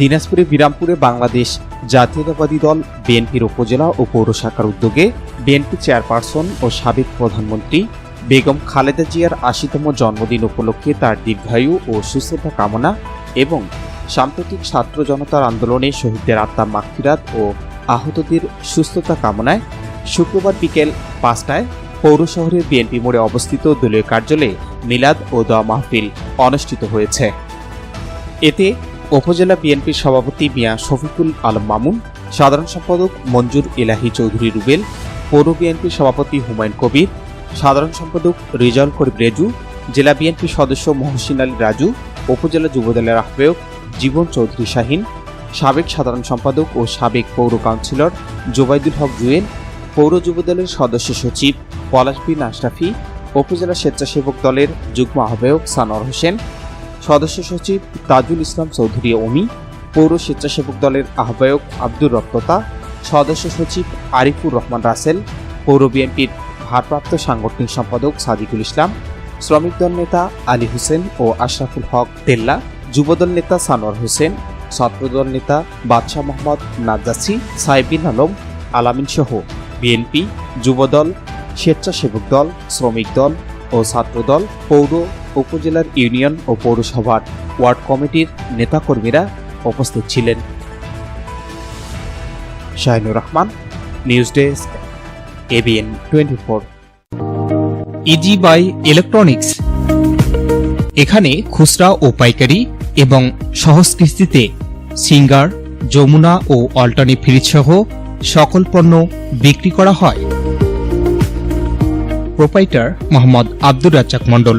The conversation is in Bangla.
দিনাজপুরে, বিরামপুরে বাংলাদেশ জাতীয়তাবাদী দল, বিএনপির উপজেলা ও পৌর শাখার উদ্যোগে বিএনপি চেয়ারপারসন ও সাবেক প্রধানমন্ত্রী বেগম খালেদা জিয়ার আশিতম জন্মদিন উপলক্ষে তার দীর্ঘায়ু ও সুস্থতা কামনা এবং সাম্প্রতিক ছাত্র জনতার আন্দোলনে শহীদদের আত্মা মাগফিরাত ও আহতদের সুস্থতা কামনায় শুক্রবার বিকেল পাঁচটায় পৌর শহরের বিএনপি মোড়ে অবস্থিত দলীয় কার্যালয়ে মিলাদ ও দোয়া মাহফিল অনুষ্ঠিত হয়েছে। এতে উপজেলা বিএনপির সভাপতি মিয়া শফিকুল আলম মামুন, সাধারণ সম্পাদক মঞ্জুর ইলাহি চৌধুরী রুবেল, পৌর বিএনপির সভাপতি হুমায়ুন কবির, সাধারণ সম্পাদক রিজাউল করিম রেজু, জেলা বিএনপির সদস্য মহসিন আলী রাজু, উপজেলা যুবদলের আহ্বায়ক জীবন চৌধুরী শাহিন, সাবেক সাধারণ সম্পাদক ও সাবেক পৌর কাউন্সিলর জোবাইদুল হক জুয়েল, পৌর যুবদলের সদস্য সচিব পলাশ বিন আশরাফি, উপজেলা স্বেচ্ছাসেবক দলের যুগ্ম আহ্বায়ক সানোয়ার হোসেন সদস্য সচিব তাজুল ইসলাম চৌধুরী অমি পৌর স্বেচ্ছাসেবক দলের আহ্বায়ক আব্দুর রক্ততা সদস্য সচিব আরিফুর রহমান রাসেল, পৌর বিএনপির ভারপ্রাপ্ত সাংগঠনিক সম্পাদক সাদিকুল ইসলাম, শ্রমিক দল নেতা আলী হোসেন ও আশরাফুল হক তেল্লা, যুবদল নেতা সানোয়ার হোসেন, ছাত্রদল নেতা বাদশাহ মোহাম্মদ নাজ্জাসি, সাইবিন আলম, আলামিন সহ বিএনপি, যুবদল, স্বেচ্ছাসেবক দল, শ্রমিক দল ও ছাত্রদল, পৌর উপজেলার ইউনিয়ন ও পৌরসভার ওয়ার্ড কমিটির নেতাকর্মীরা উপস্থিত ছিলেন। Shahinur Rahman, news desk ABN twenty four. Easy by electronics. এখানে খুচরা ও পাইকারি এবং সহজ কিস্তিতে সিঙ্গার, যমুনা ও অল্টারনেট ফ্রিজ সহ সকল পণ্য বিক্রি করা হয়। প্রোপাইটার মোহাম্মদ আব্দুর রাজ্জাক মণ্ডল।